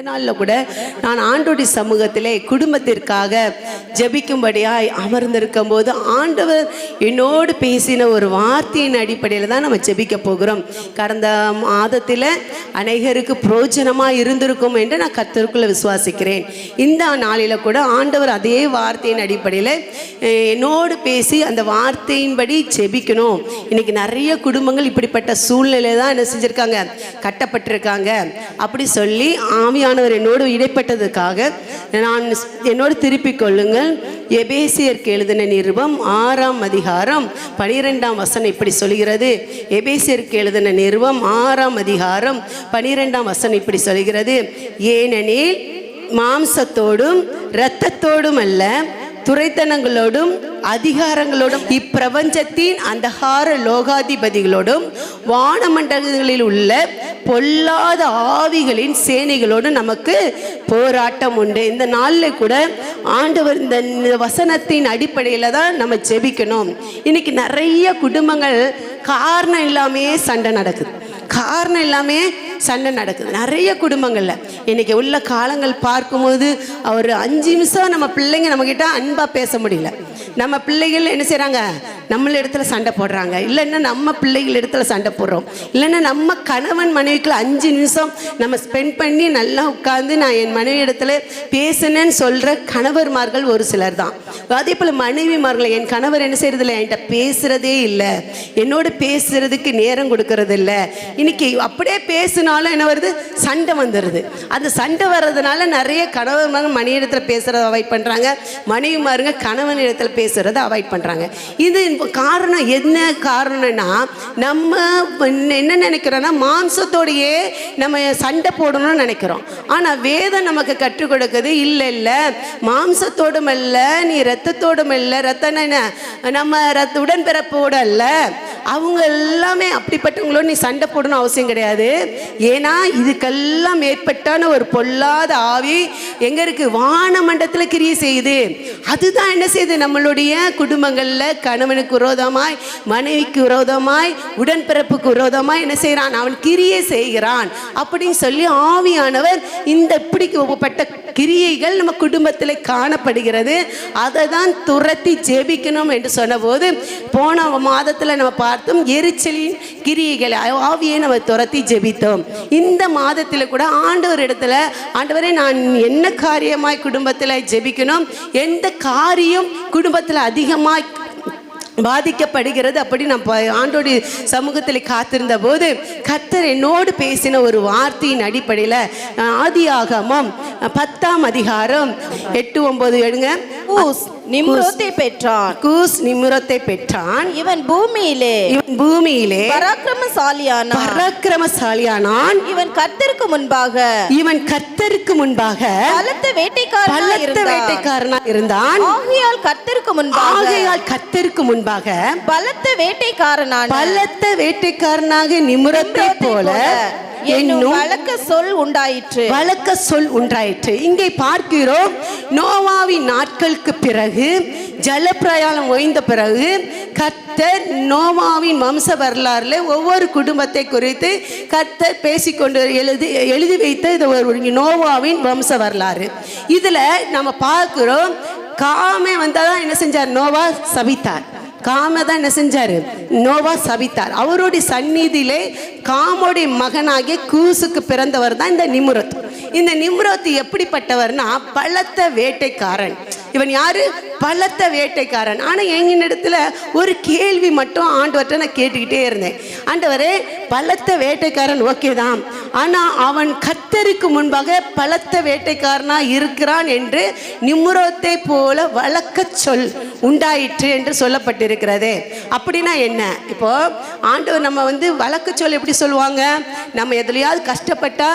இந்த நாளில் கூட நான் ஆண்டோடி சமூகத்திலே குடும்பத்திற்காக ஜபிக்கும்படியாய் அமர்ந்திருக்கும் போது ஆண்டவர் என்னோடு பேசின ஒரு வார்த்தையின் அடிப்படையில் தான் நம்ம ஜெபிக்க போகிறோம். கடந்த மாதத்தில் அநேகருக்கு புரோஜனமாக இருந்திருக்கும் என்று நான் கத்தருக்குள்ளே விசுவாசிக்கிறேன். இந்த நாளில் கூட ஆண்டவர் அதே வார்த்தையின் அடிப்படையில் என்னோடு பேசி அந்த வார்த்தையின்படி ஜெபிக்கணும். இன்னைக்கு நிறைய குடும்பங்கள் இப்படிப்பட்ட சூழ்நிலை தான் என்ன செஞ்சுருக்காங்க? கட்டப்பட்டிருக்காங்க. அப்படி சொல்லி ஆவியானவர் என்னோடு இடைப்பட்டதுக்காக நான் என்னோடு திருப்பிக் கொள்ளுங்கள். எபேசியருக்கு எழுதின நிருபம் ஆறாம் அதிகாரம் பனிரெண்டாம் வசனம் இப்படி சொல்கிறது. எபேசியருக்கு எழுதின நிருபம் ஆறாம் அதிகாரம் பனிரெண்டாம் வசனம் இப்படி சொல்கிறது. ஏனெனில் மாம்சத்தோடும் இரத்தத்தோடும் அல்ல துரைத்தனங்களோடும் அதிகாரங்களோடும் இப்பிரபஞ்சத்தின் அந்தகார லோகாதிபதிகளோடும் வானமண்டலங்களில் உள்ள பொல்லாத ஆவிகளின் சேனைகளோடு நமக்கு போராட்டம் உண்டு. இந்த நாளில் கூட ஆண்டவர் இந்த வசனத்தின் அடிப்படையில் தான் நம்ம ஜெபிக்கணும். இன்னைக்கு நிறைய குடும்பங்கள் காரணம் இல்லாமையே சண்டை நடக்குது. காரணம் இல்லாமே சண்டை நடக்குது. நிறைய குடும்பங்களில். இன்றைக்கி உள்ள காலங்கள் பார்க்கும்போது ஒரு அஞ்சு நிமிஷம் நம்ம பிள்ளைங்க நம்மக்கிட்ட அன்பாக பேச முடியல. நம்ம பிள்ளைகள் என்ன செய்கிறாங்க நம்மள இடத்துல சண்டை போடுறாங்க. இல்லைன்னா நம்ம பிள்ளைகள் இடத்துல சண்டை போடுறோம். இல்லைன்னா நம்ம கணவன் மனைவிக்குள்ள அஞ்சு நிமிஷம் நம்ம ஸ்பெண்ட் பண்ணி நல்லா உட்காந்து நான் என் மனைவி இடத்துல பேசினேன்னு சொல்கிற கணவர்மார்கள் ஒரு சிலர் தான். அதே போல் மனைவிமார்கள் என் கணவர் என்ன செய்யறதில்ல என்கிட்ட பேசுகிறதே இல்லை. என்னோட பேசுறதுக்கு நேரம் கொடுக்கறது இல்லை இன்னைக்கு அப்படியே பேசினாலும் என்ன வருது? சண்டை வந்துடுது அந்த சண்டை வர்றதுனால நிறைய கணவன்மார்கள் மணி இடத்துல பேசுகிறத அவாய்ட் பண்ணுறாங்க மனைவிமாருங்க கணவன் இடத்துல பேசுகிறத அவாய்ட் பண்ணுறாங்க இது காரணம் என்ன? காரணம்னா நம்ம என்ன நினைக்கிறோன்னா மாம்சத்தோடையே நம்ம சண்டை போடணும்னு நினைக்கிறோம். ஆனால் வேதம் நமக்கு கற்றுக் கொடுக்குது இல்லை இல்லை. மாம்சத்தோடும் அல்ல நீ ரத்தத்தோடும் இல்லை ரத்தம் என்ன? நம்ம ரத்த உடன்பிறப்போட அல்ல அவங்க எல்லாமே அப்படிப்பட்டவங்களோட நீ சண்டை போடணும் அவசியம் கிடையாது. ஏன்னா இதுக்கெல்லாம் மேற்பட்டான ஒரு பொல்லாத ஆவி எங்க இருக்கு? வானமண்டலத்தில் கிரியை செய்யுது. அதுதான் என்ன செய்யுது? நம்மளுடைய குடும்பங்களில் கணவனுக்கு விரோதமாய் மனைவிக்கு விரோதமாய் உடன்பிறப்புக்கு விரோதமாய் என்ன செய்கிறான் அவன் கிரியை செய்கிறான். அப்படின்னு சொல்லி ஆவியானவர் இந்த இப்படிப்பட்ட கிரியைகள் நம்ம குடும்பத்தில் காணப்படுகிறது. அதை தான் துரத்தி ஜெபிக்கணும் என்று சொன்னபோது போன மாதத்தில் நம்ம பார்த்தோம் எரிச்சலின் கிரியைகளை ஆவியை நம்ம துரத்தி ஜெபித்தோம். இந்த மாதத்தில் கூட ஆண்டவர் இடத்துல ஆண்டவரே நான் என்ன காரியமாய் குடும்பத்தில் ஜெபிக்கணும்? எந்த காரியம் குடும்பத்தில் அதிகமாக பாதிக்கப்படுகிறது அப்படி நான் ஆண்டோடைய சமூகத்தில் காத்திருந்த போது கர்த்தர் என்னோடு பேசின ஒரு வார்த்தையின் அடிப்படையில் அஹ், ஆதியாகமம் அஹ், பத்தாம் அதிகாரம் எட்டு ஒன்பது எடுங்க. கூஸ் நிம்ரோத்தை பெற்றான். கூஸ் நிமிரத்தை பெற்றான். இவன் பூமியிலே இவன் பூமியிலே பராக்கிரமசாலியானான். பராக்கிரமசாலியானான். இவன் கர்த்தருக்கு முன்பாக இவன் கர்த்தருக்கு முன்பாக பலத்த வேட்டைக்காரனாய் பலத்த வேட்டைக்காரனா இருந்தான். ஆகையால் கர்த்தருக்கு முன்பாக ஆகையால் கர்த்தருக்கு முன்பாக பலத்த வேட்டைக்காரனான பலத்த வேட்டைக்காரனாக நிமிரத்தை போல என்னும் வழக்க சொல் உண்டாயிற்று. வழக்க சொல் உண்டாயிற்று. இங்கே பார்க்கிறோம் நோவாவின் நாட்களுக்கு பிறகு ஜலப்பிரயாணம் ஓய்ந்த பிறகு கர்த்தர் நோவாவின் வம்ச வரலாறுல ஒவ்வொரு குடும்பத்தை குறித்து கர்த்தர் பேசிக்கொண்டு எழுதி எழுதி வைத்த இது ஒரு நோவாவின் வம்ச வரலாறு. இதில் நம்ம பார்க்கிறோம் காமே வந்தால் என்ன செஞ்சார்? நோவா சபித்தார். காம தான் என்ன செஞ்சாரு? நோவா சபித்தார். அவருடைய சந்நிதியிலே காமோடைய மகனாகிய கூசுக்கு பிறந்தவர் தான் இந்த நிமுரத். இந்த நிமுரத் எப்படிப்பட்டவர்னா பலத்த வேட்டைக்காரன். இவன் யாரு? பலத்த வேட்டைக்காரன். ஆனால் எங்கினிடத்துல ஒரு கேள்வி மட்டும் ஆண்டவர்கிட்ட நான் கேட்டுக்கிட்டே இருந்தேன். ஆண்டவரே பலத்த வேட்டைக்காரன் ஓகே தான். ஆனால் அவன் கத்தருக்கு முன்பாக பலத்த வேட்டைக்காரனாக இருக்கிறான் என்று நிம்ரோத்தை போல வழக்க சொல் உண்டாயிற்று என்று இருக்கிறது. அப்படின்னா என்ன? இப்போ ஆண்டவர் நம்ம வந்து வழக்கு சொல் எப்படி சொல்லுவாங்க? நம்ம எதுலையாவது கஷ்டப்பட்டா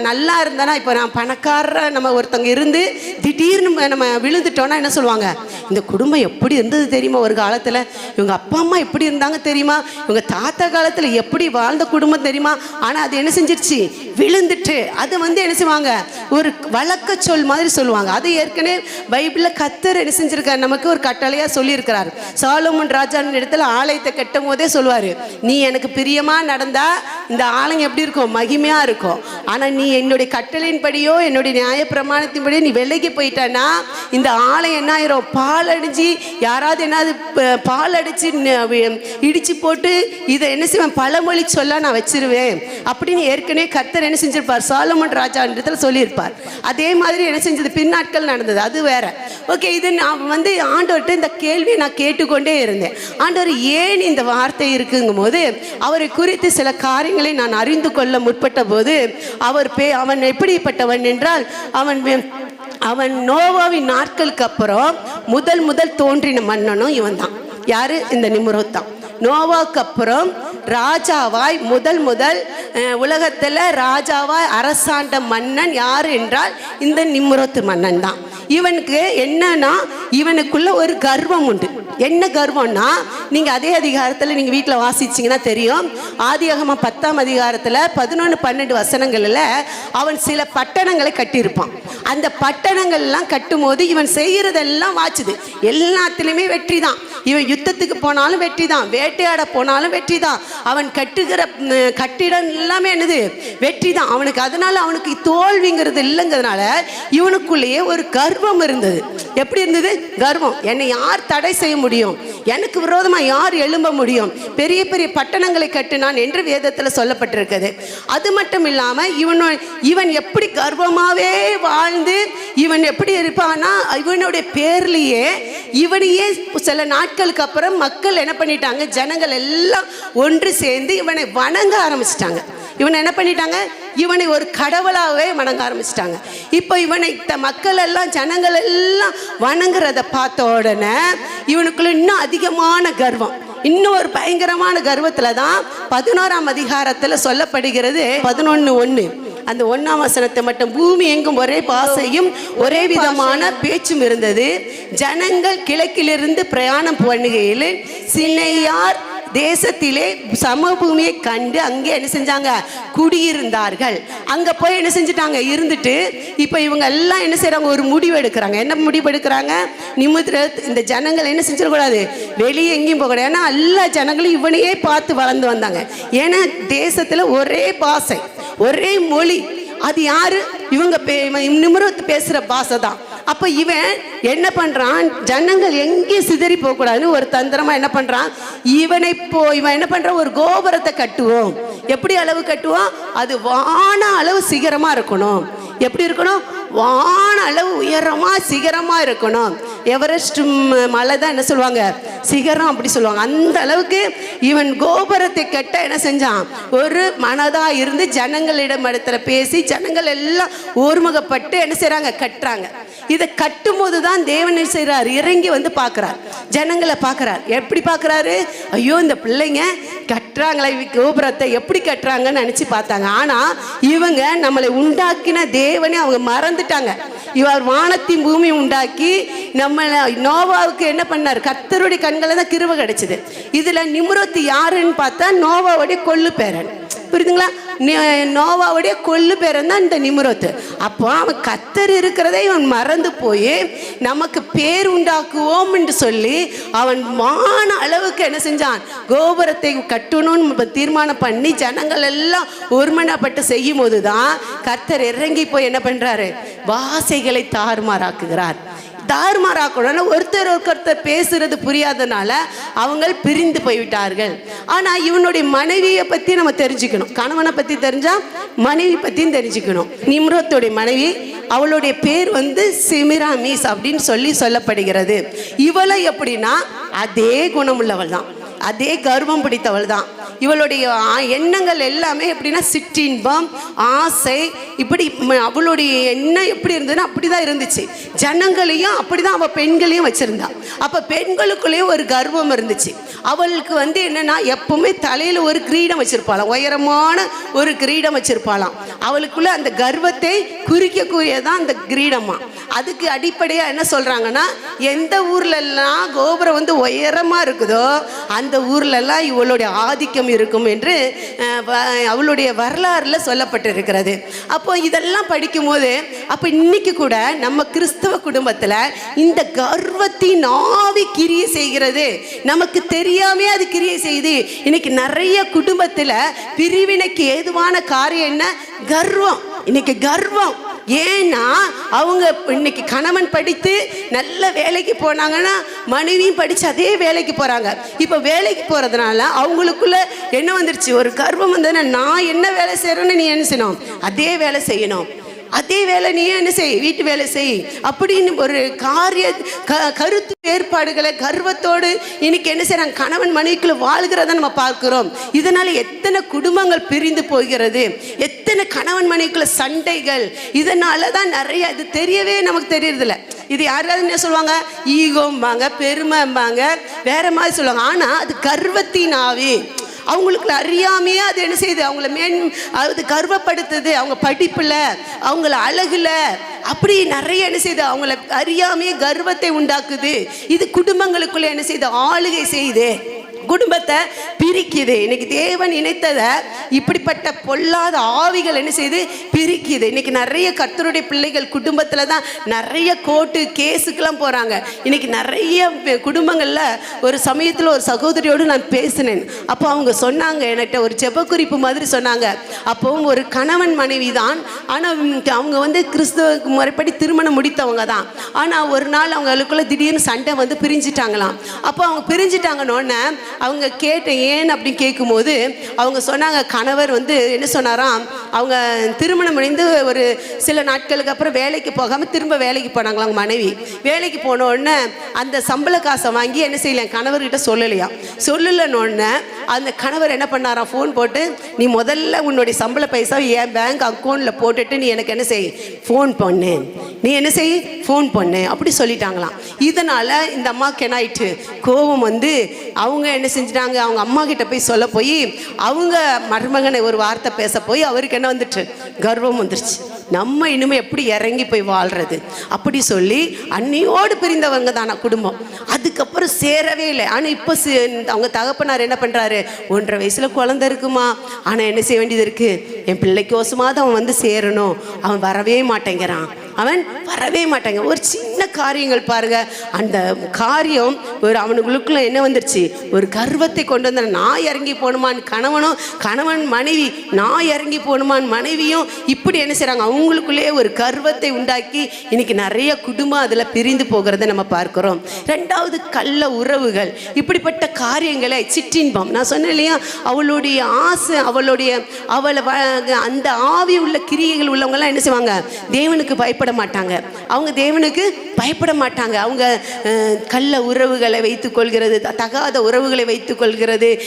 நல்லா இருந்தனா இப்போ நான் பணக்காரர நம்ம ஒருத்தவங்க இருந்து திடீர்னு நம்ம- விழுந்துட்டோன்னா என்ன சொல்லுவாங்க? இந்த குடும்பம் எப்படி இருந்தது தெரியுமா ஒரு காலத்தில்? இவங்க அப்பா அம்மா எப்படி இருந்தாங்க தெரியுமா? இவங்க தாத்தா காலத்தில் எப்படி வாழ்ந்த குடும்பம் தெரியுமா? ஆனால் அது என்ன செஞ்சிருச்சு? விழுந்துட்டு. அது வந்து என்ன செய்வாங்க? ஒரு வழக்க சொல் மாதிரி சொல்லுவாங்க. அது ஏற்கனவே பைபிளில் கத்தர் என்ன செஞ்சிருக்காரு? நமக்கு ஒரு கட்டளையாக சொல்லியிருக்கிறார். சாலமன் ராஜாவின் இடத்துல ஆலயத்தை கட்டும் போதே சொல்லுவார். நீ எனக்கு பிரியமாக நடந்தால் இந்த ஆலயம் எப்படி இருக்கும்? மகிமையாக இருக்கும். ஆனால் நீ என்னுடைய கட்டளையின்படியோ என்னுடைய நியாய பிரமாணத்தின்படியோ நீ விலைக்கு போயிட்டனா இந்த ஆலை என்ன ஆயிரும் பால் அடிஞ்சு யாராவது என்னது பால் அடிச்சு இடித்து இடிச்சு போட்டு இதை என்ன செய்வேன்? பழமொழி சொல்ல நான் வச்சிருவேன். அப்படின்னு ஏற்கனவே கர்த்தர் என்ன செஞ்சிருப்பார்? சாலமன் ராஜான்றதுல சொல்லியிருப்பார். அதே மாதிரி என்ன செஞ்சது? பின்னாட்கள் நடந்தது. அது வேற. ஓகே இது நான் வந்து ஆண்டவர்கிட்ட இந்த கேள்வியை நான் கேட்டுக்கொண்டே இருந்தேன். ஆண்டவர் ஏன் இந்த வார்த்தை இருக்குங்கும் போது அவரை குறித்து சில காரியங்களை நான் அறிந்து கொள்ள முற்பட்ட போது அவர் பே அவன் எப்படிப்பட்டவன் என்றால் அவன் வே- அவன் நோவாவின் நாட்களுக்கு அப்புறம் முதல் முதல் தோன்றின மன்னனும் இவன் தான் யாரு? இந்த நிமுரோத் தான் நோவாக்கு அப்புறம் ராஜாவாய் முதல் முதல் உலகத்தில் ராஜாவாய் அரசாண்ட மன்னன் யார் என்றால் இந்த நிம்ரோத் மன்னன் தான். இவனுக்கு என்னன்னா இவனுக்குள்ள ஒரு கர்வம் உண்டு. என்ன கர்வம்னா நீங்கள் அதே அதிகாரத்தில் நீங்கள் வீட்டில் வாசிச்சிங்கன்னா தெரியும். ஆதியாகம பத்தாம் அதிகாரத்தில் பதினொன்று பன்னெண்டு வசனங்களில் அவன் சில பட்டணங்களை கட்டியிருப்பான். அந்த பட்டணங்கள்லாம் கட்டும்போது இவன் செய்கிறதெல்லாம் வாச்சுது. எல்லாத்துலேயுமே வெற்றி தான் இவன் யுத்தத்துக்கு போனாலும் வெற்றி தான் வேட்டையாட போனாலும் வெற்றி தான் அவன் கட்டுகிற கட்டிடம் எல்லாமே என்னது? வெற்றி தான் அவனுக்கு அதனால அவனுக்கு தோல்விங்கிறது இல்லைங்கிறதுனால இவனுக்குள்ளேயே ஒரு கர்வம் இருந்தது. எப்படி இருந்தது? கர்வம். என்னை யார் தடை செய்ய முடியும்? எனக்கு விரோதமாக யார் எழும்ப முடியும்? பெரிய பெரிய பட்டணங்களை கட்டினான் என்று வேதத்தில் சொல்லப்பட்டிருக்குது அது மட்டும் இல்லாமல் இவன் இவன் எப்படி கர்வமாகவே வாழ்ந்து இவன் எப்படி இருப்பான்னா இவனுடைய பேர்லேயே இவனையே சில நாட்களுக்கு அப்புறம் மக்கள் என்ன பண்ணிட்டாங்க? ஜனங்கள் எல்லாம் ஒன்று சேர்ந்து இவனை வணங்க ஆரம்பிச்சிட்டாங்க. இவனை என்ன பண்ணிட்டாங்க? இவனை ஒரு கடவுளாகவே வணங்க ஆரம்பிச்சிட்டாங்க. இப்போ இவனை த மக்கள் எல்லாம் ஜனங்கள் எல்லாம் வணங்குறத பார்த்த உடனே இவனுக்குள்ள இன்னும் அதிகமான கர்வம். இன்னும் ஒரு பயங்கரமான கர்வத்துல தான் பதினோராம் அதிகாரத்துல சொல்லப்படுகிறது பதினொன்னு ஒண்ணு. அந்த ஒண்ணாம் வசனத்தை மட்டும் பூமி எங்கும் ஒரே பாசையும் ஒரே விதமான பேச்சும் இருந்தது. ஜனங்கள் கிழக்கிலிருந்து பிரயாணம் பண்ணுகையில் சினையார் தேசத்திலே சமபூமியை கண்டு அங்கே என்ன செஞ்சாங்க? குடியிருந்தார்கள். அங்க போய் என்ன செஞ்சுட்டாங்க? இருந்துட்டு இப்போ இவங்க எல்லாம் என்ன செய்கிறாங்க ஒரு முடிவு எடுக்கிறாங்க என்ன முடிவு எடுக்கிறாங்க நிமித்திர இந்த ஜனங்கள் என்ன செஞ்சிடக்கூடாது? வெளியே எங்கேயும் போகக்கூடாது. ஏன்னா எல்லா ஜனங்களும் இவனையே பார்த்து வளர்ந்து வந்தாங்க. ஏன்னா தேசத்துல ஒரே பாசை ஒரே மொழி. அது யாரு? இவங்க பே நிமிரத்து பேசுற பாசை தான். அப்போ இவன் என்ன பண்றான்? ஜனங்கள் எங்கேயும் சிதறி போகக்கூடாதுன்னு ஒரு தந்திரமா என்ன பண்றான்? இவனை போ இவன் என்ன பண்றான் ஒரு கோபுரத்தை கட்டுவோம். எப்படி அளவு கட்டுவோம்? அது வான அளவு சிகரமா இருக்கணும். எப்படி இருக்கணும்? வான அளவு உயரமா சிகரமா இருக்கணும். எவரெஸ்ட் மலை தான் என்ன சொல்லுவாங்க? சிகரம் அப்படி சொல்லுவாங்க. அந்த அளவுக்கு இவன் கோபுரத்தை கட்ட என்ன செஞ்சான்? ஒரு மனதா இருந்து ஜனங்களிடம் இடத்துல பேசி ஜனங்கள் எல்லாம் ஒருமுகப்பட்டு என்ன செய்றாங்க? கட்டுறாங்க. இதை கட்டும்போது தான் தேவன் செய்கிறார் இறங்கி வந்து பார்க்குறார். ஜனங்களை பார்க்குறார். எப்படி பார்க்குறாரு? ஐயோ இந்த பிள்ளைங்க கட்டுறாங்களே கோபுரத்தை எப்படி கட்டுறாங்கன்னு நினச்சி பார்த்தாங்க. ஆனால் இவங்க நம்மளை உண்டாக்கின தேவனே அவங்க மறந்துட்டாங்க. இவர் வானத்தின் பூமி உண்டாக்கி நம்மளை நோவாவுக்கு என்ன பண்ணார்? கத்தருடைய கண்களை தான் கிருவ கிடைச்சிது. இதில் நிம்ரோத்து யாருன்னு பார்த்தா நோவாவுடைய கொள்ளு பேரன் புரியுதுங்களா? நோவாவுடைய கொள்ளு பேரன் தான் இந்த நிமுரத்து. அப்போ அவன் கத்தர் இருக்கிறதே இவன் மறந்து போய் நமக்கு பேர் உண்டாக்குவோம் என்று சொல்லி அவன் மான அளவுக்கு என்ன செஞ்சான்? கோபுரத்தை கட்டணும்னு தீர்மானம் பண்ணி ஜனங்கள் எல்லாம் ஒருமனப்பட்டு செய்யும் போது தான் கர்த்தர் இறங்கி போய் என்ன பண்றாரு? வாசைகளை தாறுமாறாக்குகிறார். தாறுமாறாக்கணும்னா ஒருத்தர் ஒருத்தர் பேசுறது புரியாதனால அவங்கள் பிரிந்து போய்விட்டார்கள். ஆனால் இவனுடைய மனைவியை பற்றி நம்ம தெரிஞ்சுக்கணும். கணவனை பற்றி தெரிஞ்சால் மனைவி பற்றியும் தெரிஞ்சுக்கணும். நிம்ரோத்துடைய மனைவி அவளுடைய பேர் வந்து சிமிராமீஸ் அப்படின்னு சொல்லி சொல்லப்படுகிறது. இவளை எப்படின்னா அதே குணமுள்ளவள் தான் அதே கர்வம் பிடித்தவள் தான். இவளுடைய எண்ணங்கள் எல்லாமே எப்படின்னா சிற்றின்பம் ஆசை இப்படி அவளுடைய எண்ணம் எப்படி இருந்ததுன்னா அப்படி தான் இருந்துச்சு. ஜனங்களையும் அப்படி தான் அவள் பெண்களையும் வச்சுருந்தா. அப்போ பெண்களுக்குள்ளேயும் ஒரு கர்வம் இருந்துச்சு. அவளுக்கு வந்து என்னென்னா எப்போவுமே தலையில் ஒரு கிரீடம் வச்சுருப்பாளாம். உயரமான ஒரு கிரீடம் வச்சுருப்பாளாம். அவளுக்குள்ளே அந்த கர்வத்தை குறிக்கக்கூடியதான் அந்த கிரீடமாக அதுக்கு அடிப்படையாக என்ன சொல்கிறாங்கன்னா எந்த ஊர்லெல்லாம் கோபுரம் வந்து உயரமாக இருக்குதோ அந்த ஊர்லெல்லாம் இவளுடைய ஆதிக்கம் இருக்கும் என்று வ- அவளுடைய வரலாறில் சொல்லப்பட்டிருக்கிறது. அப்போ இதெல்லாம் படிக்கும்போது அப்போ இன்னைக்கு கூட நம்ம கிறிஸ்தவ குடும்பத்தில் இந்த கர்வத்தின் ஆவி கிரியை செய்கிறது. நமக்கு தெரியாமே அது கிரியை செய்யுது இன்னைக்கு நிறைய குடும்பத்தில் பிரிவினைக்கு ஏதுவான காரியம் என்ன? கர்வம். இன்னைக்கு கர்வம். ஏன்னா அவங்க இன்னைக்கு கணவன் படித்து நல்ல வேலைக்கு போனாங்கன்னா மனைவியும் படித்து அதே வேலைக்கு போகிறாங்க இப்போ வேலைக்கு போகிறதுனால அவங்களுக்குள்ள என்ன வந்துருச்சு? ஒரு கர்வம் வந்ததுன்னா நான் என்ன வேலை செய்கிறேன்னு நீ என்ன செய்யணும்? அதே வேலை செய்யணும். அதே வேலை நீ என்ன செய்? வீட்டு வேலை செய். அப்படின்னு ஒரு காரிய க கருத்து வேறுபாடுகளை கர்வத்தோடு இன்னைக்கு என்ன செய்கிறாங்க கணவன் மனைவிக்குள்ள வாழ்கிறத நம்ம பார்க்கிறோம். இதனால எத்தனை குடும்பங்கள் பிரிந்து போகிறது? எத் எத்தனை கணவன் மனைவிக்குள்ள சண்டைகள்? இதனால தான் நிறைய இது தெரியவே நமக்கு தெரியறதில்ல. இது யாராவது என்ன சொல்லுவாங்க? ஈகோம்பாங்க பெருமைம்பாங்க வேற மாதிரி சொல்லுவாங்க. ஆனால் அது கர்வத்தின் ஆவி. அவங்களுக்கு அறியாமையே அது என்ன செய்யுது? அவங்கள மேன் அது கர்வப்படுத்துது. அவங்க படிப்பில் அவங்கள அழகுல. அப்படி நிறைய என்ன செய்யுது? அவங்கள அறியாமையே கர்வத்தை உண்டாக்குது. இது குடும்பங்களுக்குள்ளே என்ன செய்யுது? ஆளுகை செய்யுது. குடும்பத்தை பிரிக்குது. இன்னைக்கு தேவன் இணைத்ததை இப்படிப்பட்ட பொல்லாத ஆவிகள் என்ன செய்யுது பிரிக்குது. இன்னைக்கு நிறைய கத்தருடைய பிள்ளைகள் குடும்பத்தில் தான் நிறைய கோர்ட்டு கேஸுக்கெல்லாம் போகிறாங்க இன்னைக்கு நிறைய குடும்பங்களில் குடும்பங்கள்ல ஒரு சமயத்தில் ஒரு சகோதரியோடு நான் பேசினேன். அப்போ அவங்க சொன்னாங்க என்கிட்ட ஒரு ஜெபக்குறிப்பு மாதிரி சொன்னாங்க. அப்போவும் ஒரு கணவன் மனைவி தான். ஆனால் அவங்க வந்து கிறிஸ்துவ முறைப்படி திருமணம் முடித்தவங்க தான். ஆனால் ஒரு நாள் அவங்களுக்குள்ள திடீர்னு சண்டை வந்து பிரிஞ்சிட்டாங்களாம். அப்போ அவங்க பிரிஞ்சிட்டாங்கன்னு அவங்க கேட்டேன் ஏன் அப்படின்னு கேட்கும்போது அவங்க சொன்னாங்க கணவர் வந்து என்ன சொன்னாராம் அவங்க திருமணம் முடிந்து ஒரு சில நாட்களுக்கு அப்புறம் வேலைக்கு போகாமல் திரும்ப வேலைக்கு போனாங்களாம் அவங்க மனைவி. வேலைக்கு போன உடனே அந்த சம்பள காசை வாங்கி என்ன செய்யலாம் கணவர்கிட்ட சொல்லலையா சொல்லலன்னொடனே அந்த கணவர் என்ன பண்ணாராம் ஃபோன் போட்டு நீ முதல்ல உன்னுடைய சம்பள பைசா என் பேங்க் அக்கௌண்ட்டில் போட்டுட்டு நீ எனக்கு என்ன செய் ஃபோன் பண்ணு. நீ என்ன செய் ஃபோன் பண்ணு. அப்படி சொல்லிட்டாங்களாம். இதனால் இந்த அம்மாவுக்கு என்ன ஆயிட்டு கோபம் வந்து அவங்க என்ன என்ன செஞ்சிட்டாங்க? அவங்க அம்மா கிட்ட போய் சொல்ல போய் அவங்க மருமகனை ஒரு வார்த்தை பேச போய் அவருக்கு என்ன வந்துட்டு கர்வம் வந்துருச்சு. நம்ம இனிமே எப்படி இறங்கி போய் வாழ்றது? அப்படி சொல்லி அன்னியோடு பிரிந்தவங்க தானா குடும்பம். அதுக்கப்புறம் சேரவே இல்லை. ஆனால் இப்போ சே அவங்க தகப்பனார் என்ன பண்ணுறாரு ஒன்றரை வயசில் குழந்த இருக்குமா? ஆனால் என்ன செய்ய வேண்டியது இருக்குது என் பிள்ளைக்கோசமாவது அவன் வந்து சேரணும். அவன் வரவே மாட்டேங்கிறான். அவன் வரவே மாட்டாங்க. ஒரு சின்ன காரியங்கள் பாருங்க. அந்த காரியம் ஒரு அவனுக்குள்ள என்ன வந்துருச்சு? ஒரு கர்வத்தை கொண்டு வந்த நான் இறங்கி போகணுமான் கணவனும் கணவன் மனைவி நான் இறங்கி போகணுமான் மனைவியும் இப்படி என்ன செய்றாங்க? அவங்களுக்குள்ளேயே ஒரு கர்வத்தை உண்டாக்கி இன்னைக்கு நிறைய குடும்பம் அதில் பிரிந்து போகிறத நம்ம பார்க்கிறோம். ரெண்டாவது கள்ள உறவுகள். இப்படிப்பட்ட காரியங்களை சிற்றின்பம். நான் சொன்னேன் இல்லையா? அவளுடைய ஆசை அவளுடைய அவளை வ- அந்த ஆவி உள்ள கிரியைகள் உள்ளவங்கெல்லாம் என்ன செய்வாங்க? தேவனுக்கு பயப்பட மாட்டாங்க. அவங்க தேவனுக்கு பயப்பட மாட்டாங்க. அவங்க கள்ள உறவுகளை வைத்துக் கொள்கிறது த- தகாத உறவுகளை வைத்துக் கொள்கிறது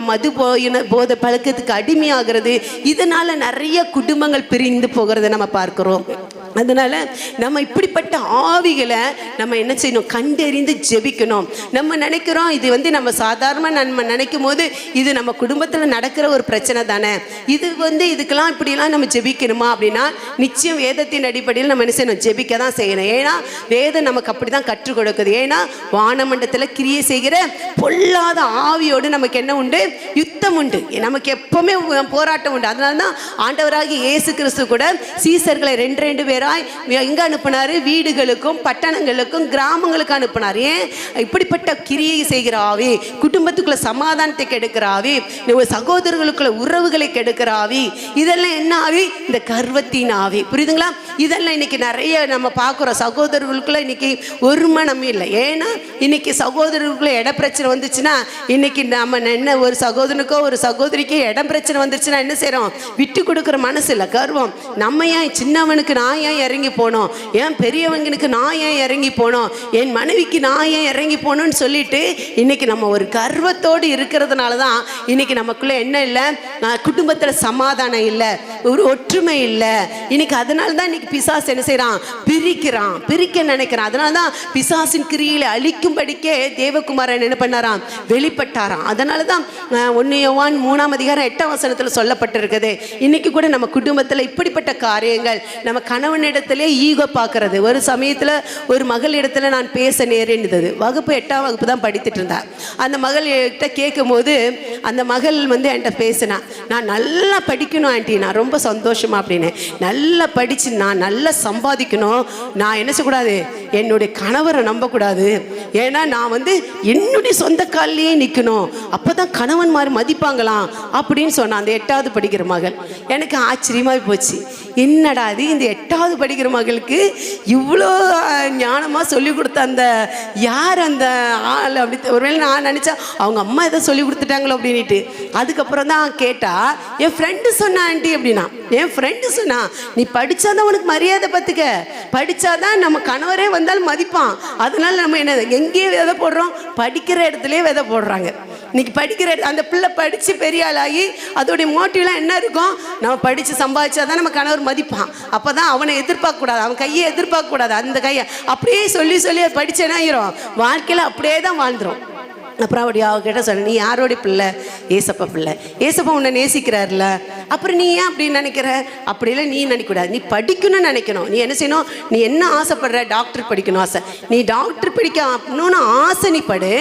மது போயின போத பழக்கத்துக்கு அடிமையாகிறது. இதனால நிறைய குடும்பங்கள் பிரிந்து போகிறத நம்ம பார்க்கிறோம். அதனால நம்ம இப்படிப்பட்ட ஆவிகளை நம்ம என்ன செய்யணும்? கண்டறிந்து ஜெபிக்கணும். நம்ம நினைக்கிறோம் இது வந்து நம்ம சாதாரண நம்ம நினைக்கும் போது இது நம்ம குடும்பத்தில் நடக்கிற ஒரு பிரச்சனை தானே. இது வந்து இதுக்கெல்லாம் இப்படிலாம் நம்ம ஜெபிக்கணுமா அப்படின்னா நிச்சயம் வேதத்தின் அடிப்படையில் நம்ம என்ன செய்யணும்? ஜெபிக்க தான் செய்யணும். ஏன்னா வேதம் நமக்கு அப்படி தான் கற்றுக் கொடுக்குது. ஏன்னா வானமண்டத்தில் கிரியை செய்கிற பொல்லாத ஆவியோடு நமக்கு என்ன உண்டு? யுத்தம் உண்டு. நமக்கு எப்பவுமே போராட்டம் உண்டு. அதனால தான் ஆண்டவராகி இயேசு கிறிஸ்து கூட சீசர்களை ரெண்டு ரெண்டு பேராய் எங்க அனுப்புனாரு? வீடுகளுக்கும் பட்டணங்களுக்கும் கிராமங்களுக்கு அனுப்புனார். ஏன்? இப்படிப்பட்ட கிரியை செய்கிறாவே குடும்பத்துக்குள்ள சமாதானத்தை கெடுக்கிறாவே சகோதரர்களுக்குள்ள உறவுகளை கெடுக்கிறாவி இதெல்லாம் என்ன ஆவி? இந்த கர்வத்தின் ஆவி. புரியுதுங்களா? இதெல்லாம் இன்னைக்கு நிறைய நம்ம பார்க்குறோம். சகோதரர்களுக்குள்ள இன்னைக்கு ஒருமணம் இல்லை. ஏன்னா இன்னைக்கு சகோதரர்களுக்குள்ள இட பிரச்சனை வந்துச்சுன்னா இன்னைக்கு நம்ம என்ன ஒரு சகோதரனுக்கோ ஒரு சகோதரிக்கோ இடம் பிரச்சனை வந்துச்சுன்னா என்ன செய்கிறோம் விட்டு கொடுக்குற மனசு இல்லை. கர்வம். நம்ம ஏன் சின்னவனுக்கு நான் ஏன் இறங்கி போனோம்? ஏன் பெரியவங்களுக்கு நான் ஏன் இறங்கி போனோம்? என் மனைவிக்கு நான் ஏன் இறங்கி போனோம்னு சொல்லிட்டு இன்னைக்கு நம்ம ஒரு கர்வத்தோடு இருக்கிறதுனால தான் இன்னைக்கு நமக்குள்ள என்ன இல்லை? குடும்பத்தில் சமாதானம் இல்லை. ஒரு ஒற்றுமை இல்லை. இன்னைக்கு அதனால தான் இன்னைக்கு பிசாஸ் என்ன செய்கிறான் பிரிக்கிறான். பிரிக்க நினைக்கிறான். அதனால தான் பிசாசின் கிரியில அழிக்கும்படிக்கே தேவகுமாரன் என்ன பண்ணாராம்? வெளிப்பட்டாராம். அதனால தான் ஒன்று யோவான் மூணாம் அதிகாரம் எட்டாம் வசனத்தில் சொல்லப்பட்டிருக்குது. இன்னைக்கு கூட நம்ம குடும்பத்தில் இப்படிப்பட்ட காரியங்கள் நம்ம கணவன் கணவனிடத்திலே ஈகோ பார்க்கறது. ஒரு சமயத்தில் ஒரு மகள் இடத்துல நான் பேச நேரிடுது வகுப்பு எட்டாம் வகுப்பு தான் படித்துட்டு இருந்தா. அந்த மகள்கிட்ட கேட்கும்போது அந்த மகள் வந்து என்கிட்ட பேசினா நான் நல்லா படிக்கணும் ஆண்டி. நான் ரொம்ப சந்தோஷமா அப்படின்னு. நல்லா படித்து நான் நல்லா சம்பாதிக்கணும். நான் என்ன செய்யக்கூடாது? என்னுடைய கணவரை நம்பக்கூடாது. ஏன்னா நான் வந்து என்னுடைய சொந்த காலிலேயே நிற்கணும் அப்போ தான் கணவன் மாதிரி மதிப்பாங்களாம் அப்படின்னு சொன்னான். அந்த எட்டாவது படிக்கிற மகள். எனக்கு ஆச்சரியமாக போச்சு. என்னடா இது? இந்த எட்டாவது படிக்கிற மகளுக்கு இவ்வளோ ஞானமாக சொல்லி கொடுத்த அந்த யார் அந்த ஆள் அப்படி ஒருவேளை நான் நினச்சேன் அவங்க அம்மா எதை சொல்லி கொடுத்துட்டாங்களோ அப்படின்ட்டு அதுக்கப்புறம் தான் கேட்டா என் ஃப்ரெண்டு சொன்னா ஆண்டி அப்படின்னா. என் ஃப்ரெண்டு சொன்னா நீ படித்தாதான் உனக்கு மரியாதை பார்த்துக்க படிச்சாதான் நம்ம கணவரே வந்தாலும் மதிப்பான். அதனால நம்ம என்ன எங்கேயே விதை போடுறோம் படிக்கிற இடத்துலயே விதை போடுறாங்க. இன்னைக்கு படிக்கிற அந்த பிள்ளை படித்து பெரிய ஆளாகி அதோடைய மோட்டிவ்லாம் என்ன இருக்கும்? நம்ம படித்து சம்பாதிச்சாதான் நம்ம கணவர் மதிப்பான். அப்போ தான் அவனை எதிர்பார்க்கக்கூடாது. அவன் கையை எதிர்பார்க்கக்கூடாது. அந்த கையை அப்படியே சொல்லி சொல்லி அதை படிச்சு ஆயிரும்? வாழ்க்கையில் அப்படியே தான் வாழ்ந்துடும் அப்புறம் அப்படி அவகிட்ட சொன்ன நீ யாரோடைய பிள்ளை? ஏசப்பா பிள்ளை. ஏசப்பா உன்னை நேசிக்கிறார்ல. அப்புறம் நீ ஏன் அப்படி நினைக்கிற? அப்படிலாம் நீ நினைக்கக்கூடாது. நீ படிக்கணும்னு நினைக்கணும். நீ என்ன செய்யணும்? நீ என்ன ஆசைப்படுற? டாக்டர் படிக்கணும் ஆசை. நீ டாக்டர் படிக்கணும்னு ஆசை நீ படு.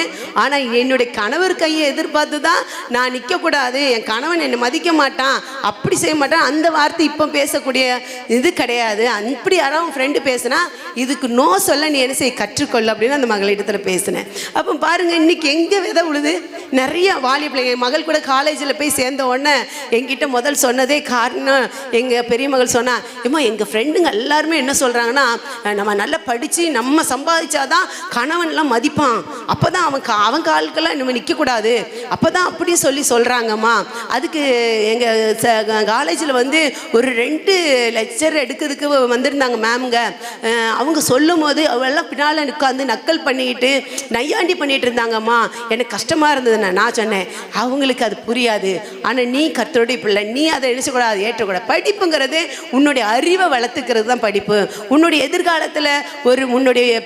ஆனால் என்னுடைய கணவர் கையை எதிர்பார்த்து தான் நான் நிற்கக்கூடாது என் கணவன் என்னை மதிக்க மாட்டான். அப்படி செய்ய மாட்டான். அந்த வார்த்தை இப்போ பேசக்கூடிய இது கிடையாது. அப்படி யாராவது உன் ஃப்ரெண்டு பேசுனா இதுக்கு நோ சொல்ல நீ என்ன செய்ய கற்றுக்கொள்ள அப்படின்னு அந்த மகளிடத்தில் பேசினேன். அப்போ பாருங்க இன்னைக்கு எங்கே விதை உழுது? நிறைய வாலி பிள்ளைங்க என் மகள் கூட காலேஜில் போய் சேர்ந்த உடனே என்கிட்ட முதல் சொன்னதே காரணம் எங்கள் பெரிய மகள் சொன்னால் ஏமா எங்கள் ஃப்ரெண்டுங்க எல்லாருமே என்ன சொல்கிறாங்கன்னா நம்ம நல்லா படித்து நம்ம சம்பாதிச்சாதான் கணவன்லாம் மதிப்பான். அப்போ தான் அவன் கா- அவன் காலுக்கெல்லாம் நம்ம நிற்கக்கூடாது அப்போ தான் அப்படி சொல்லி சொல்கிறாங்கம்மா அதுக்கு எங்கள் காலேஜில் வந்து ஒரு ரெண்டு லெக்சர் எடுக்கிறதுக்கு வந்திருந்தாங்க மேமுங்க அவங்க சொல்லும் போது அவெல்லாம் பின்னால் உட்காந்து நக்கல் பண்ணிக்கிட்டு நையாண்டி பண்ணிகிட்டு இருந்தாங்கம்மா. எனக்கு கஷ்டமாக இருந்ததுன்னு நான் சொன்னேன். அவங்களுக்கு அது புரியாது. ஆனால் நீ கர்த்தருடைய பிள்ளை நீ அதை எழுச்சக்கூடாது ஏற்றக்கூடாது. படிப்புங்கிறது உன்னுடைய அறிவை வளர்த்துக்கிறது தான் படிப்பு. உன்னுடைய எதிர்காலத்தில் ஒரு உன்னுடைய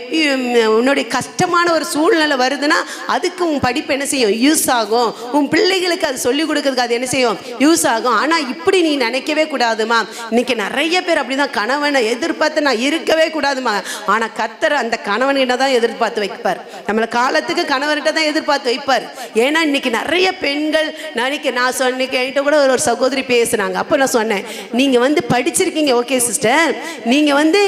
உன்னுடைய கஷ்டமான ஒரு சூழ்நிலை வருதுன்னா அதுக்கு உன் படிப்பு என்ன செய்யும்? யூஸ் ஆகும். உன் பிள்ளைகளுக்கு அது சொல்லிக் கொடுக்கறதுக்கு அது என்ன செய்யும்? யூஸ் ஆகும். ஆனால் இப்படி நீ நினைக்கவே கூடாதுமா இன்னைக்கு நிறைய பேர் அப்படிதான் கணவனை எதிர்பார்த்து நான் இருக்கவே கூடாதுமா ஆனால் கத்தர் அந்த கணவன்கிட்ட தான் எதிர்பார்த்து வைப்பார். நம்மளை காலத்துக்கு கணவர்கிட்ட தான் எதிர் எதிர்பார்த்து வைப்பார். ஏன்னா இன்னைக்கு நிறைய பெண்கள் நினைக்க நான் சொன்ன என்கிட்ட கூட ஒரு ஒரு சகோதரி பேசுனாங்க. அப்போ நான் சொன்னேன் நீங்கள் வந்து படிச்சிருக்கீங்க ஓகே சிஸ்டர் நீங்கள் வந்து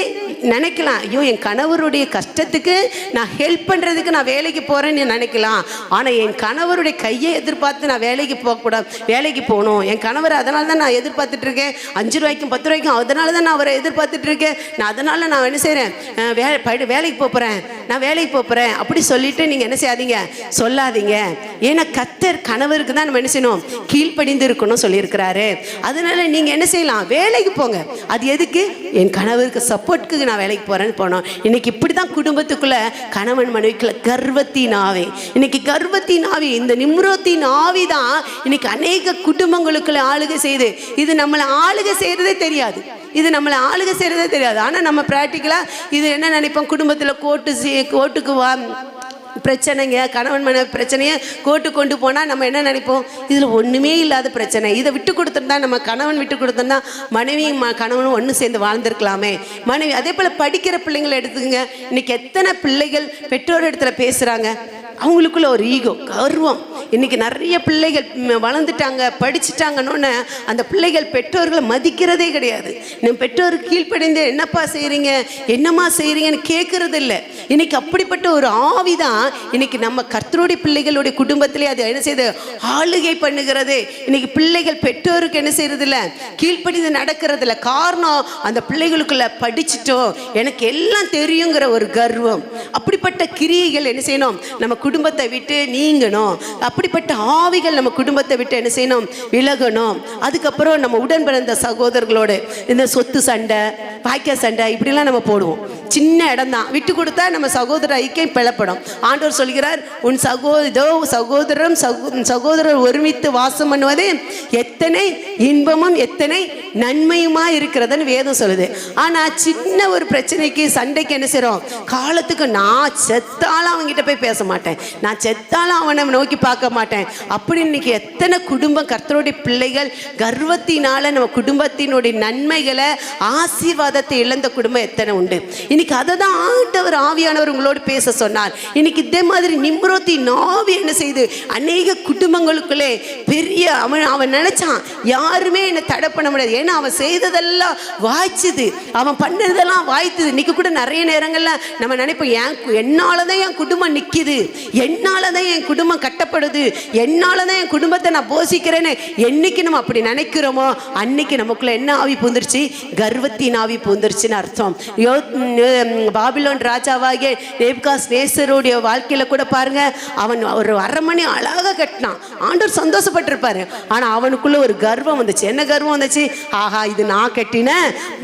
நினைக்கலாம் ஐயோ என் கணவருடைய கஷ்டத்துக்கு நான் ஹெல்ப் பண்ணுறதுக்கு நான் வேலைக்கு போகிறேன்னு நினைக்கலாம். ஆனால் என் கணவருடைய கையை எதிர்பார்த்து நான் வேலைக்கு போகக்கூடாது வேலைக்கு போகணும். என் கணவர் அதனால தான் நான் எதிர்பார்த்துட்டு இருக்கேன். அஞ்சு ரூபாய்க்கும் பத்து ரூபாய்க்கும் அதனால தான் நான் அவரை எதிர்பார்த்துட்டு இருக்கேன். நான் அதனால நான் என்ன செய்கிறேன் வே படி வேலைக்கு போகிறேன் நான் வேலைக்கு போகிறேன் அப்படி சொல்லிட்டு நீங்கள் என்ன செய்யாதீங்க. சொல்லாதீங்க. ஏன்னா கத்தர் கணவருக்கு தான் நம்ம என்ன செய்யணும் கீழ்ப்படிந்து இருக்கணும் சொல்லியிருக்கிறாரு. அதனால நீங்கள் என்ன செய்யலாம்? வேலைக்கு போங்க. அது எதுக்கு? என் கணவருக்கு சப்போர்ட்டுக்கு நான் வேலைக்கு போகிறேன்னு போனோம். இன்னைக்கு இப்படி தான் குடும்பத்துக்குள்ள கணவன் மனைவிக்குள்ள கர்வத்தின் ஆவி. இன்னைக்கு கர்வத்தின் ஆவி இந்த நிம்ரோத்தின் ஆவி தான் இன்னைக்கு அநேக குடும்பங்களுக்குள்ள ஆளுகை செய்யுது இது நம்மளை ஆளுகை செய்கிறதே தெரியாது. இது நம்மளை ஆளுகை செய்கிறதே தெரியாது. ஆனால் நம்ம ப்ராக்டிக்கலாக இது என்ன நினைப்போம்? குடும்பத்தில் கோட்டு கோட்டுக்கு வா பிரச்சனைங்க கணவன் மன பிரச்சனையை கோட்டு கொண்டு போனால் நம்ம என்ன நினைப்போம்? இதில் ஒன்றுமே இல்லாத பிரச்சனை. இதை விட்டு கொடுத்துருந்தா நம்ம கணவன் விட்டு கொடுத்துருந்தா மனைவியும் கணவனும் ஒன்று சேர்ந்து வாழ்ந்திருக்கலாமே. மனைவி அதே போல் படிக்கிற பிள்ளைங்களை எடுத்துக்கங்க. இன்னைக்கு எத்தனை பிள்ளைகள் பெற்றோர் இடத்துல பேசுகிறாங்க அவங்களுக்குள்ள ஒரு ஈகோ கர்வம். இன்னைக்கு நிறைய பிள்ளைகள் வளர்ந்துட்டாங்க படிச்சுட்டாங்கன்னு அந்த பிள்ளைகள் பெற்றோர்களை மதிக்கிறதே கிடையாது. நம்ம பெற்றோருக்கு கீழ்ப்படைந்து என்னப்பா செய்கிறீங்க என்னம்மா செய்கிறீங்கன்னு கேட்கறது இல்லை இன்னைக்கு அப்படிப்பட்ட ஒரு ஆவி தான் இன்னைக்கு நம்ம கர்த்தருடைய பிள்ளைகளுடைய குடும்பத்திலே அது என்ன செய்யுது ஆளுகை பண்ணுகிறது. இன்னைக்கு பிள்ளைகள் பெற்றோருக்கு என்ன செய்யறது இல்ல கீழ்ப்படிந்து நடக்கிறதில்ல. காரணம் அந்த பிள்ளைகளுக்குள்ள படிச்சிட்டோம். எனக்கு எல்லாம் தெரியுங்கிற ஒரு கர்வம். அப்படிப்பட்ட கிரியைகள் என்ன செய்யணும்? நம்ம குடும்பத்தை விட்டு நீங்கணும். அப்படிப்பட்ட ஆவிகள் நம்ம குடும்பத்தை விட்டு என்ன செய்யணும்? விலகணும். அதுக்கப்புறம் நம்ம உடன் பிறந்த சகோதரர்களோடு இந்த சொத்து சண்டை பாய்க்க சண்டை இப்படிலாம் நம்ம போடுவோம். சின்ன இடம் தான் விட்டு கொடுத்தா நம்ம சகோதர ஐக்கியம் பிளப்படும். ஆண்டவர் சொல்கிறார் உன் சகோதரோ சகோதரரும் சகோ- சகோதரர் ஒருமித்து வாசம் பண்ணுவது எத்தனை இன்பமும் எத்தனை நன்மையுமா இருக்கிறதுன்னு வேதம் சொல்லுது. ஆனா சின்ன ஒரு பிரச்சனைக்கு சண்டைக்கு என்ன செய்கிறோம் காலத்துக்கு நான் செத்தாலும் அவன்கிட்ட போய் பேச மாட்டேன். நான் செத்தாலும் அவனை நோக்கி பார்க்க பார்க்க மாட்டேன். அப்படி இன்னைக்கு எத்தனை குடும்பம் கர்த்தருடைய பிள்ளைகள் கர்வத்தினால நம்ம குடும்பத்தினுடைய நன்மைகளை ஆசீர்வாதத்தை இழந்த குடும்பம் எத்தனை உண்டு. இன்னைக்கு அதை தான் ஆண்டவர் ஆவியானவர் உங்களோடு பேச சொன்னார். இன்னைக்கு இதே மாதிரி நிம்ரோத்தி நாவி என்ன செய்து அநேக குடும்பங்களுக்குள்ளே பெரிய அவன் அவன் நினைச்சான் யாருமே என்னை தடை பண்ண முடியாது. ஏன்னா அவன் செய்ததெல்லாம் வாய்ச்சது. அவன் பண்ணதெல்லாம் வாய்த்தது. இன்னைக்கு கூட நிறைய நேரங்கள்ல நம்ம நினைப்போம் என் என்னால தான் என் குடும்பம் நிக்குது. என்னாலதான் என் குடும்பம் கட்டப்படுது. என்னாலதான் என் குடும்பத்தை நான் போஷிக்கிறேன்னு என்னைக்கு நம்ம அப்படி நினைக்கிறோமோ அன்னைக்கு நமக்குள்ள என்ன ஆவி பூந்துருச்சு கர்வத்தின் ஆவி பூந்துருச்சுன்னு அர்த்தம். யோ பாபிலோன் ராஜாவாகிய நேப்காஸ் நேசருடைய வாழ்க்கையில கூட பாருங்க அவன் ஒரு அரமணி அழகா கட்டினான். ஆண்டவர் சந்தோஷப்பட்டிருப்பாரு. ஆனா அவனுக்குள்ள ஒரு கர்வம் வந்துச்சு. என்ன கர்வம் வந்துச்சு? ஆஹா இது நான் கட்டின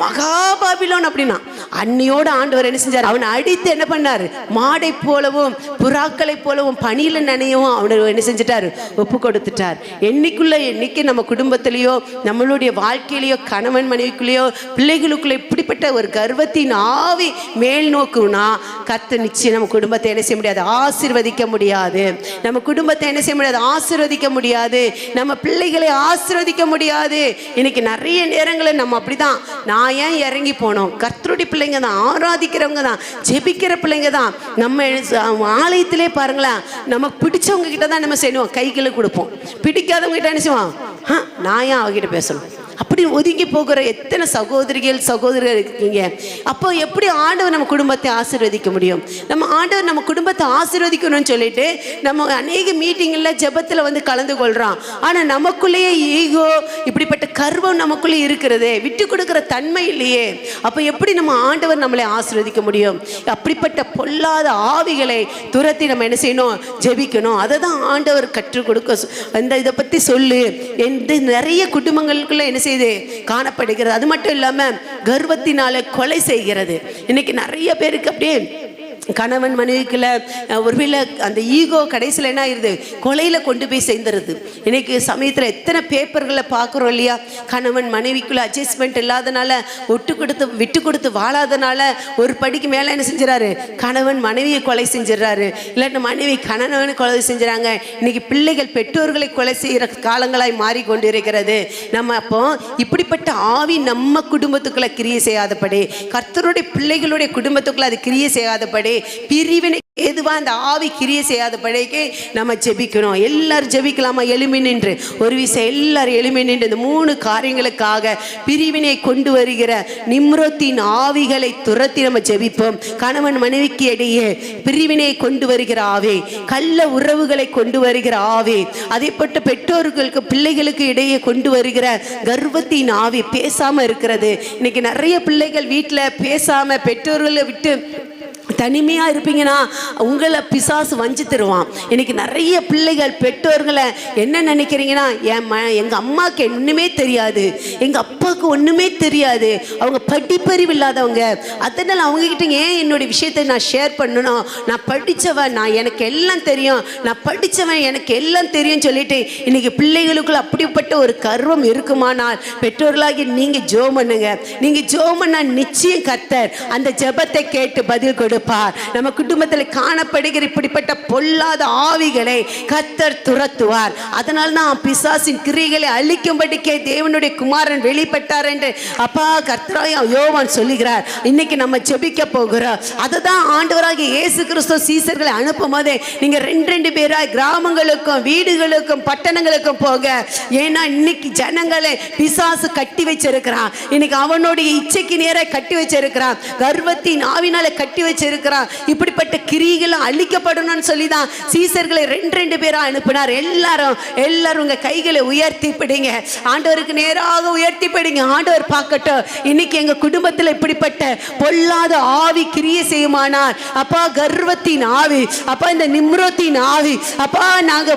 மகா பாபிலோன் அப்படின்னா. அன்னியோட ஆண்டவர் என்ன செஞ்சார்? அவனை அடித்து என்ன பண்ணாரு? மாடை போலவும் புறாக்களை போலவும் பணியில நினையவும் அவனை என்ன செஞ்சிட்டாரு. ஒப்பு கொடுத்துட்டார். என்னைக்குள்ள என்னைக்கு நம்ம குடும்பத்திலேயோ நம்மளுடைய வாழ்க்கையிலேயோ கணவன் மனைவிக்குள்ளேயோ பிள்ளைகளுக்குள்ள இப்படிப்பட்ட ஒரு கர்வத்தின் ஆவி மேல் நோக்குனா கத்து நிச்சயம் நம்ம குடும்பத்தை என்ன செய்ய முடியாது? ஆசிர்வதிக்க முடியாது. நம்ம குடும்பத்தை என்ன செய்ய முடியாது? ஆசிர்வதிக்க முடியாது. நம்ம பிள்ளைகளை ஆசிர்வதிக்க முடியாது. இன்னைக்கு நிறைய நேரங்களில் நம்ம அப்படிதான். நான் ஏன் இறங்கி போனோம்? கர்த்தருடைய பிள்ளைங்க தான் ஆராதிக்கிறவங்க தான் ஜெபிக்கிற பிள்ளைங்க தான் நம்ம ஆலயத்திலே பாருங்களேன் நமக்கு பிடிச்சவங்க கிட்ட தான் நம்ம செய்வோம் கைகளை கொடுப்போம். பிடிக்காதவங்க கிட்ட என்ன செய்வோம் நான் ஏன் அவகிட்ட பேசணும்? அப்படி ஒதுங்கி போகிற எத்தனை சகோதரிகள் சகோதரர்கள் இருக்கீங்க? அப்போ எப்படி ஆண்டவர் நம்ம குடும்பத்தை ஆசீர்வதிக்க முடியும்? நம்ம ஆண்டவர் நம்ம குடும்பத்தை ஆசீர்வதிக்கணும்னு சொல்லிட்டு நம்ம அநேக மீட்டிங்கில் ஜெபத்தில் வந்து கலந்து கொள்கிறோம் ஆனால் நமக்குள்ளேயே ஈகோ இப்படிப்பட்ட கர்வம் நமக்குள்ளே இருக்கிறதே. விட்டு கொடுக்குற தன்மை இல்லையே. அப்போ எப்படி நம்ம ஆண்டவர் நம்மளை ஆசீர்வதிக்க முடியும்? அப்படிப்பட்ட பொல்லாத ஆவிகளை துரத்தி நம்ம என்ன செய்யணும்? ஜெபிக்கணும். அதை தான் ஆண்டவர் கற்றுக் கொடுக்க அந்த இதை பற்றி சொல்லு. என்று நிறைய குடும்பங்களுக்குள்ள என்ன செய்து காணப்படுகிறது. அது மட்டும் இல்லாமல் கர்வத்தினால கொலை செய்கிறது. இன்னைக்கு நிறைய பேருக்கு அப்படியே கணவன் மனைவிக்குள்ள அஹ், ஒருவேளை அந்த ஈகோ கடைசியில் என்ன ஆயிடுது கொலையில் கொண்டு போய் சேர்ந்துருது. இன்னைக்கு சமயத்தில் எத்தனை பேப்பர்களை பார்க்குறோம் இல்லையா? கணவன் மனைவிக்குள்ள அட்ஜஸ்ட்மெண்ட் இல்லாதனால ஒட்டு கொடுத்து விட்டு கொடுத்து வாழாதனால ஒரு படிக்கு மேலே என்ன செஞ்சிடறாரு? கணவன் மனைவியை கொலை செஞ்சிடறாரு. இல்லாட்டி மனைவி கணவனை கொலை செஞ்சுறாங்க இன்னைக்கு பிள்ளைகள் பெற்றோர்களை கொலை செய்கிற காலங்களாய் மாறிக்கொண்டு இருக்கிறது நம்ம அப்போ இப்படிப்பட்ட ஆவி நம்ம குடும்பத்துக்குள்ளே கிரியை செய்யாதபடி கர்த்தருடைய பிள்ளைகளுடைய குடும்பத்துக்குள்ள அது கிரியை செய்யாதபடி பிரிவினை எதுவா அந்த ஆவி கிரியை செய்யாதபடிக்கு நம்ம ஜெபிக்கணும். எல்லாரும் ஜெபிக்கலாமா? எளிமை நின்று. ஒரு விஷயம் எல்லாரும் எளிமை நின்று இந்த மூணு காரியங்களுக்காக பிரிவினை கொண்டு வருகிற நிம்ரத்தின் ஆவிகளை துரத்தி நம்ம ஜெபிப்போம். கணவன் மனைவிக்கு இடையே பிரிவினை கொண்டு வருகிற ஆவி கள்ள உறவுகளை கொண்டு வருகிற ஆவி அதேப்பட்ட பெற்றோர்களுக்கு பிள்ளைகளுக்கு இடையே கொண்டு வருகிற கர்வத்தின் ஆவி பேசாம இருக்கிறது. இன்னைக்கு நிறைய பிள்ளைகள் வீட்டில் பேசாம பெற்றோர்களை விட்டு தனிமையா இருப்பீங்கன்னா உங்களை பிசாசு வஞ்சி தருவான் இன்னைக்கு நிறைய பிள்ளைகள் பெற்றோர்களை என்ன நினைக்கிறீங்கன்னா என் ம எங்க அம்மாவுக்கு ஒண்ணுமே தெரியாது. எங்க அப்பாவுக்கு ஒண்ணுமே தெரியாது. அவங்க படிப்பறிவு இல்லாதவங்க. அதனால அவங்க கிட்ட ஏன் என்னுடைய விஷயத்தை நான் ஷேர் பண்ணணும்? நான் படித்தவன் நான் எனக்கு எல்லாம் தெரியும். நான் படித்தவன் எனக்கு எல்லாம் தெரியும் சொல்லிட்டு இன்னைக்கு பிள்ளைகளுக்குள்ள அப்படிப்பட்ட ஒரு கர்வம் இருக்குமானால் பெற்றோர்களாகி நீங்க ஜோ பண்ணுங்க. நீங்க ஜோ பண்ணா நிச்சயம் கத்தர் அந்த ஜெபத்தை கேட்டு பதில் கொடு. கொடுப்பார் நம்ம குடும்பத்தில் காணப்படுகிற இப்படிப்பட்ட பொல்லாத ஆவிகளை கர்த்தர் துரத்துவார். அதனால் தான் பிசாசின் கிரியைகளை அழிக்கும்படிக்கே தேவனுடைய குமாரன் வெளிப்பட்டார் என்று அப்பா கர்த்தராய் யோவான் சொல்லுகிறார். இன்னைக்கு நம்ம ஜெபிக்க போகிறோம். அதை தான் ஆண்டவராக இயேசு கிறிஸ்துவ சீசர்களை அனுப்பும் போதே நீங்க ரெண்டு ரெண்டு பேராக கிராமங்களுக்கும் வீடுகளுக்கும் பட்டணங்களுக்கும் போக ஏன்னா இன்னைக்கு ஜனங்களை பிசாசு கட்டி வச்சிருக்கிறான். இன்னைக்கு அவனுடைய இச்சைக்கு நேராக கட்டி வச்சிருக்கிறான். கர்வத்தின் ஆவினால கட்டி இருக்கிறான். இப்படிப்பட்ட கிரிகளும் அழிக்கப்படணும்னு சொல்லி தான் சீசர்களை ரெண்டு ரெண்டு பேரா அனுப்பினார். எல்லாரும் எல்லாரும் உங்க கைகளை உயர்த்தி பிடிங்க. ஆண்டவருக்கு நேராக உயர்த்தி பிடிங்க. ஆண்டவர் பார்க்கட்டும். இன்னைக்கு எங்க குடும்பத்தில் இப்படிப்பட்ட பொல்லாத ஆவி கிரியை செய்யுமானால் அப்பா கர்வத்தின் ஆவி அப்பா இந்த நிம்ரோத்தின் ஆவி அப்பா நாங்க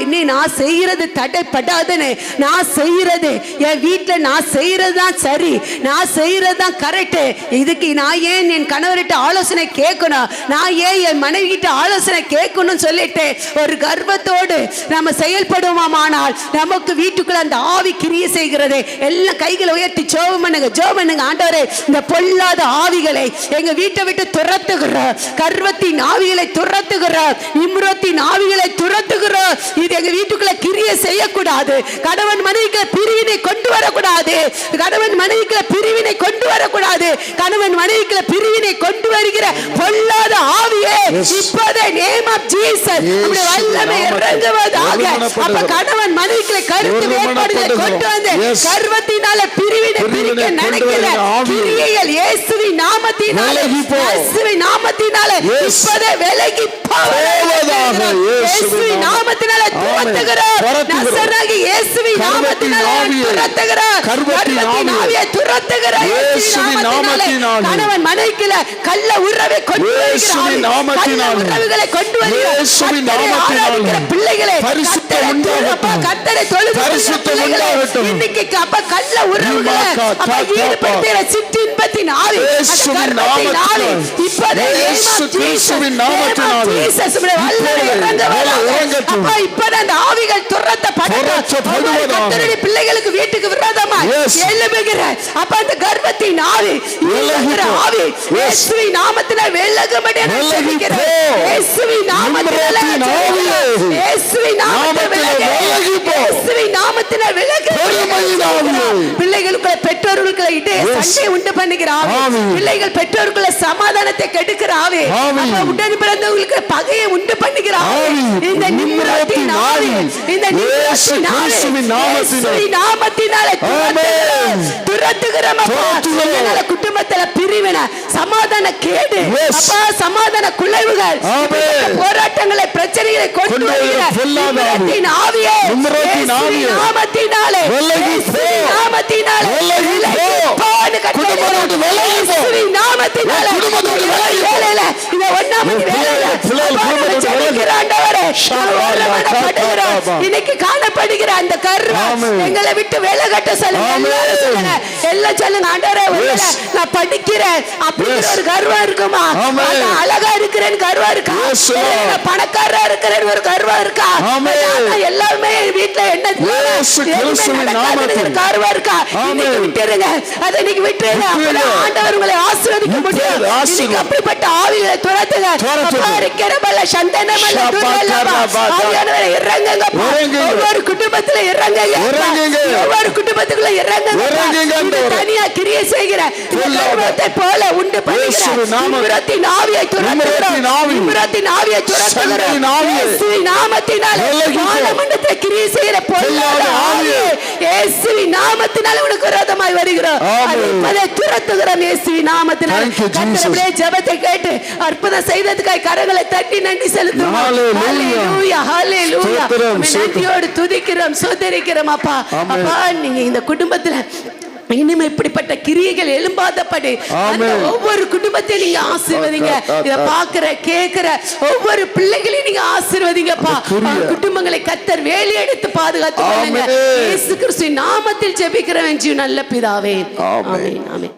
என்ன நான் செய்யறது தடைப்படாதுன்னு நான் செய்யறது என் வீட்டில் நான் செய்யறது தான் சரி. நான் செய்யறது தான் கரெக்டு இதுக்கு நான் ஏன் என் கணவர்கிட்ட ஆலோசனை கேட்கணும். நான் ஏன் என் மனைவி கிட்ட ஆலோசனை கேட்கணும்னு சொல்லிட்டு ஒரு கர்வத்தோடு நம்ம செயல்படுவோமானால் நமக்கு வீட்டுக்குள்ள அந்த ஆவி கிரிய செய்கிறது. எல்லாம் கைகளை உயர்த்தி ஜோபம் பண்ணுங்க ஜோபம் பண்ணுங்க ஆண்டவரே இந்த பொல்லாத ஆவிகளை எங்க வீட்டை விட்டு துரத்துகிறோம் கர்வத்தின் ஆவிகளை துரத்துகிறோம் இம்ரத்தின் ஆவிகளை துரத்துகிறோம் எங்க வீட்டுக்குள்ள கிரியை செய்யக்கூடாது. கணவன் மனைவிக்குள்ள பிரிவினை கொண்டு வரக்கூடாது. கணவன் மனைவிக்குள்ள பிரிவினை கொண்டு வரக்கூடாது. கணவன் மனைவிக்குள்ள பிரிவினை கொண்டு வருகிற பொல்லாத ஆவியே இப்போதே நேம் ஆஃப் ஜீசஸ் நம்முடைய வல்லமை இறங்குவதாக. அப்ப கணவன் மனைவிக்குள்ள கருத்து வேறுபாடுகளை கொண்டு வந்து. கர்வத்தினால பிரிவினை பிரிக்க நினைக்கிற. கிரியைகள் இயேசுவின் நாமத்தினால. இயேசுவின் நாமத்தினால. இப்போதே விலகி போவதாக இயேசுவின் நாமத்தினால துரத்துகிறோம். நசராகி இயேசுவின் நாமத்தினால ஆவியை, துரத்துகிறோம் கர்வத்தின் ஆவியை, துரத்துகிறோம் இயேசுவின் நாமத்தினாலே. கணவன் மனைவிக்குள்ள கள்ள உறவை கொண்டு இயேசுவின் நாமத்தினாலே. உறவுகளை கொண்டு வருகிற இயேசுவின் நாமத்தினாலே. பிள்ளைகளை கர்த்தரை உண்டாகட்டும். அப்பா, கர்த்தரை தொழுது பிள்ளைகளை உண்டாகட்டும். இன்னைக்கு அப்பா கள்ள உறவுகளை அப்பா ஈடுபடுத்துகிற சிற்றின்பத்தின் ஆவி அந்த இயேசுவின் நாமத்தினாலே. இப்போதே இயேசு கிறிஸ்துவின் நாமத்தினாலே. இப்போதே இறங்கட்டும். அந்த ஆவிகள் துரத்தப்படட்டும். பிள்ளைகளுக்கு வீட்டுக்கு விரோதமா Yes. எழும்புகிற அப்ப அந்த கர்ப்பத்தின் ஆவி போ. ஆவி Yes. இயேசுவின் நாமத்தினால் வெள்ளகும்படி நான் விலகி ஜெபிக்கிறேன். போ. இயேசுவின் நாமத்தினால நான் நிம்ரத்தின் ஜெபிக்கிறேன். ஆவியே. இயேசுவின் நாமத்தில் நாமத்திலே விலகு. பிள்ளைகளுக்குள்ள பெற்றோர்களுக்குள்ள இடையே Yes. சண்டை உண்டு பண்ணுகிற ஆவி. பிள்ளைகள் பெற்றோருக்குள்ள சமாதானத்தை கெடுக்கிற ஆவி உடன் பிறந்தவங்களுக்கு பகையை உண்டு பண்ணுகிற ஆவி. இந்த நிம்ரத்தின் ஆவி இந்த இயேசு கிறிஸ்துவின் நாமத்தினாலே. துரத்துகிறோம். இதனால குடும்பத்துல பிரிவினை சமாதான கேடு. அப்பா சமாதான குலைவுகள். போராட்டங்களை பிரச்சனைகளை கொண்டு கொண்டு வருகிற வருகிற பொல்லாத ஆவி. நிம்ரத்தின் ஆவியே. நாமத்தினாலே. நாமத்தினாலே. நாமத்தினாலே. வேலையில மணி உன் வேலையில. ஆண்டவரே, ஷாபா. இன்னைக்கு காணப்படுகிற அந்த கர்வம். எங்களை விட்டு சொல்லுங்க ஆமென். எல்லாரும் சொல்லுங்க எல்லாம் சொல்லுங்க ஆண்டவரே. நான் படிக்கிறேன் அப்படிங்கிற. ஒரு கர்வம் இருக்குமா அழகா இருக்கிறேன்னு கர்வம் இருக்கா பணக்காரரா இருக்கிறேன்னு ஒரு கர்வம் இருக்கா எல்லாமே வீட்டுல என்ன. கர்வம் இருக்கா இன்னைக்கு. விட்டுருங்க அதை இன்னைக்கு விட்டுருங்க ஆண்டவர் உங்களை ஆசீர்வதிக்க முடியும். இன்னைக்கு அப்படிப்பட்ட ஆவிகளை துரத்துங்க துரத்துங்க. சந்தனமல்ல, துர்வல்லமா. ஆவியானவரே. இறங்குங்க. ஒவ்வொரு குடும்பத்துல இறங்குங்க இறங்குங்க. ஒவ்வொரு குடும்பத்துக்குள்ள இறங்குங்க. தனியா கிரியை செய்கிற போல உண்டு பண்ணுகிற இயேசுவின் நாமத்தில். நிம்ரத்தின் ஆவியை துரத்துகிறோம். ஆவியை துரத்துகிறோம். நாமத்தினாலே. வானமண்டலத்தை கிரியை செய்கிற பொல்லாத ஆவியை இயேசுவின் நாமத்தினாலே உனக்கு விரோதமாய் வருகிறோம். அதை துரத்துகிறோம் நாமத்தினாலே. கர்த்தருடைய ஜெபத்தை கேட்டு அற்புதம் செய்ததுக்காய் கரங்களை தட்டி நன்றி செலுத்துவோம் Hallelujah. Hallelujah, நன்றியோடு துதிக்கிறோம் சோதரிக்கிறோம் அப்பா. அப்பா நீங்க இந்த குடும்பத்துல இனிமே இப்படிப்பட்ட கிரியைகள் எழும்பாதபடி. ஒவ்வொரு குடும்பத்தையும் நீங்க ஆசீர்வதிங்க. இத பாக்குற கேக்குற ஒவ்வொரு பிள்ளைகளையும் நீங்க ஆசீர்வதிங்கப்பா. குடும்பங்களை கத்தர் வேலி எடுத்து பாதுகாத்து. இயேசு கிறிஸ்துவின் நாமத்தில் ஜெபிக்கிறேன் ஜீவ நல்ல பிதாவே. ஆமென்.